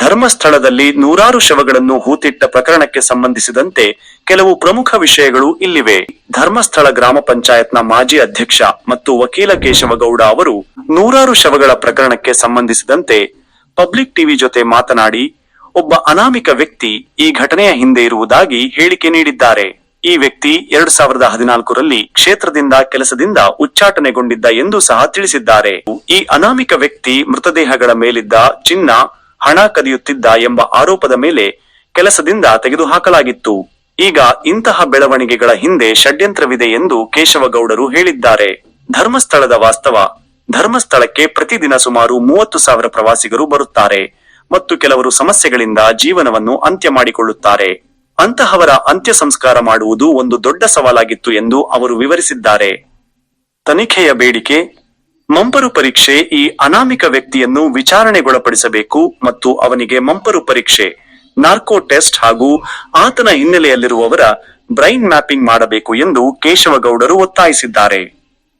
ಧರ್ಮಸ್ಥಳದಲ್ಲಿ ನೂರಾರು ಶವಗಳನ್ನು ಹೂತಿಟ್ಟ ಪ್ರಕರಣಕ್ಕೆ ಸಂಬಂಧಿಸಿದಂತೆ ಕೆಲವು ಪ್ರಮುಖ ವಿಷಯಗಳು ಇಲ್ಲಿವೆ. ಧರ್ಮಸ್ಥಳ ಗ್ರಾಮ ಪಂಚಾಯತ್ನ ಮಾಜಿ ಅಧ್ಯಕ್ಷ ಮತ್ತು ವಕೀಲ ಕೇಶವಗೌಡ ಅವರು ನೂರಾರು ಶವಗಳ ಪ್ರಕರಣಕ್ಕೆ ಸಂಬಂಧಿಸಿದಂತೆ ಪಬ್ಲಿಕ್ ಟಿವಿ ಜೊತೆ ಮಾತನಾಡಿ, ಒಬ್ಬ ಅನಾಮಿಕ ವ್ಯಕ್ತಿ ಈ ಘಟನೆಯ ಹಿಂದೆ ಇರುವುದಾಗಿ ಹೇಳಿಕೆ ನೀಡಿದ್ದಾರೆ. ಈ ವ್ಯಕ್ತಿ ಎರಡ್ ಸಾವಿರದ ಹದಿನಾಲ್ಕರಲ್ಲಿ ಕ್ಷೇತ್ರದಿಂದ ಕೆಲಸದಿಂದ ಉಚ್ಚಾಟನೆಗೊಂಡಿದ್ದ ಎಂದು ಸಹ ತಿಳಿಸಿದ್ದಾರೆ. ಈ ಅನಾಮಿಕ ವ್ಯಕ್ತಿ ಮೃತದೇಹಗಳ ಮೇಲಿದ್ದ ಚಿನ್ನ ಹಣ ಕದಿಯುತ್ತಿದ್ದ ಎಂಬ ಆರೋಪದ ಮೇಲೆ ಕೆಲಸದಿಂದ ತೆಗೆದುಹಾಕಲಾಗಿತ್ತು. ಈಗ ಇಂತಹ ಬೆಳವಣಿಗೆಗಳ ಹಿಂದೆ ಷಡ್ಯಂತ್ರವಿದೆ ಎಂದು ಕೇಶವಗೌಡರು ಹೇಳಿದ್ದಾರೆ. ಧರ್ಮಸ್ಥಳದ ವಾಸ್ತವ. ಧರ್ಮಸ್ಥಳಕ್ಕೆ ಪ್ರತಿದಿನ ಸುಮಾರು ಮೂವತ್ತು ಸಾವಿರ ಪ್ರವಾಸಿಗರು ಬರುತ್ತಾರೆ ಮತ್ತು ಕೆಲವರು ಸಮಸ್ಯೆಗಳಿಂದ ಜೀವನವನ್ನು ಅಂತ್ಯ ಮಾಡಿಕೊಳ್ಳುತ್ತಾರೆ. ಅಂತಹವರ ಅಂತ್ಯ ಸಂಸ್ಕಾರ ಮಾಡುವುದು ಒಂದು ದೊಡ್ಡ ಸವಾಲಾಗಿತ್ತು ಎಂದು ಅವರು ವಿವರಿಸಿದ್ದಾರೆ. ತನಿಖೆಯ ಬೇಡಿಕೆ ಮಂಪರು ಪರೀಕ್ಷೆ ಈ ಅನಾಮಿಕ ವ್ಯಕ್ತಿಯನ್ನು ವಿಚಾರಣೆಗೊಳಪಡಿಸಬೇಕು ಮತ್ತು ಅವನಿಗೆ ಮಂಪರು ಪರೀಕ್ಷೆ, ನಾರ್ಕೋ ಟೆಸ್ಟ್ ಹಾಗೂ ಆತನ ಹಿನ್ನೆಲೆಯಲ್ಲಿರುವವರ ಬ್ರೈನ್ ಮ್ಯಾಪಿಂಗ್ ಮಾಡಬೇಕು ಎಂದು ಕೇಶವಗೌಡರು ಒತ್ತಾಯಿಸಿದ್ದಾರೆ.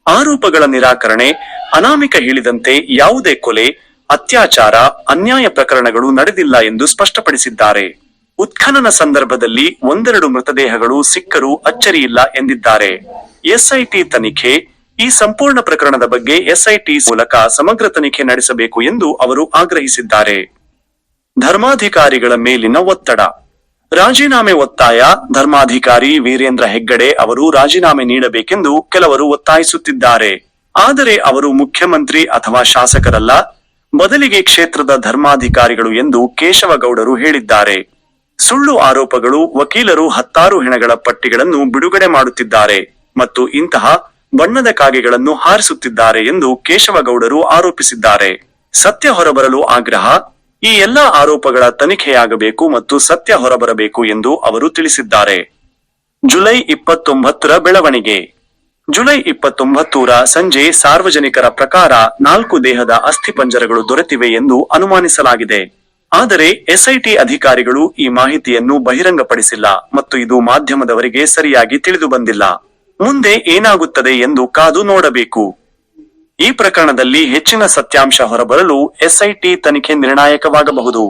ಆರೋಪಗಳ ನಿರಾಕರಣೆ, ಅನಾಮಿಕ ಹೇಳಿದಂತೆ ಯಾವುದೇ ಕೊಲೆ, ಅತ್ಯಾಚಾರ, ಅನ್ಯಾಯ ಪ್ರಕರಣಗಳು ನಡೆದಿಲ್ಲ ಎಂದು ಸ್ಪಷ್ಟಪಡಿಸಿದ್ದಾರೆ. ಉತ್ಖನನ ಸಂದರ್ಭದಲ್ಲಿ ಒಂದೆರಡು ಮೃತದೇಹಗಳು ಸಿಕ್ಕರೂ ಅಚ್ಚರಿಯಿಲ್ಲ ಎಂದಿದ್ದಾರೆ. ಎಸ್ಐಟಿ ತನಿಖೆ ಈ ಸಂಪೂರ್ಣ ಪ್ರಕರಣದ ಬಗ್ಗೆ ಎಸ್ಐಟಿ ಮೂಲಕ ಸಮಗ್ರ ತನಿಖೆ ನಡೆಸಬೇಕು ಎಂದು ಅವರು ಆಗ್ರಹಿಸಿದ್ದಾರೆ. ಧರ್ಮಾಧಿಕಾರಿಗಳ ಮೇಲಿನ ಒತ್ತಡ. ರಾಜೀನಾಮೆ ಒತ್ತಾಯ, ಧರ್ಮಾಧಿಕಾರಿ ವೀರೇಂದ್ರ ಹೆಗ್ಗಡೆ ಅವರು ರಾಜೀನಾಮೆ ನೀಡಬೇಕೆಂದು ಕೆಲವರು ಒತ್ತಾಯಿಸುತ್ತಿದ್ದಾರೆ. ಆದರೆ ಅವರು ಮುಖ್ಯಮಂತ್ರಿ ಅಥವಾ ಶಾಸಕರಲ್ಲ, ಬದಲಿಗೆ ಕ್ಷೇತ್ರದ ಧರ್ಮಾಧಿಕಾರಿಗಳು ಎಂದು ಕೇಶವಗೌಡರು ಹೇಳಿದ್ದಾರೆ. ಸುಳ್ಳು ಆರೋಪಗಳು ವಕೀಲರು ಹತ್ತಾರು ಹೆಣಗಳ ಪಟ್ಟಿಗಳನ್ನು ಬಿಡುಗಡೆ ಮಾಡುತ್ತಿದ್ದಾರೆ. ಮತ್ತು ಇಂತಹ ಬಣ್ಣದ ಕಾಗೆಗಳನ್ನು ಹಾರಿಸುತ್ತಿದ್ದಾರೆ ಎಂದು ಕೇಶವಗೌಡರು ಆರೋಪಿಸಿದ್ದಾರೆ. ಸತ್ಯ ಹೊರಬರಲು ಆಗ್ರಹ, ಈ ಎಲ್ಲಾ ಆರೋಪಗಳ ತನಿಖೆಯಾಗಬೇಕು ಮತ್ತು ಸತ್ಯ ಹೊರಬರಬೇಕು ಎಂದು ಅವರು ತಿಳಿಸಿದ್ದಾರೆ. ಜುಲೈ ಇಪ್ಪತ್ತೊಂಬತ್ತರ ಬೆಳವಣಿಗೆ. ಜುಲೈ ಇಪ್ಪತ್ತೊಂಬತ್ತರ ಸಂಜೆ ಸಾರ್ವಜನಿಕರ ಪ್ರಕಾರ ನಾಲ್ಕು ದೇಹದ ಅಸ್ಥಿಪಂಜರಗಳು ದೊರೆತಿವೆ ಎಂದು ಅನುಮಾನಿಸಲಾಗಿದೆ. ಆದರೆ ಎಸ್ಐಟಿ ಅಧಿಕಾರಿಗಳು ಈ ಮಾಹಿತಿಯನ್ನು ಬಹಿರಂಗಪಡಿಸಿಲ್ಲ ಮತ್ತು ಇದು ಮಾಧ್ಯಮದವರಿಗೆ ಸರಿಯಾಗಿ ತಿಳಿದು ಬಂದಿಲ್ಲ ಮುಂದೆ ಏನಾಗುತ್ತದೆ ಎಂದು ಕಾದು ನೋಡಬೇಕು. ಈ ಪ್ರಕರಣದಲ್ಲಿ ಹೆಚ್ಚಿನ ಸತ್ಯಾಂಶ ಹೊರಬರಲು ಎಸ್ಐಟಿ ತನಿಖೆ ನಿರ್ಣಾಯಕವಾಗಬಹುದು.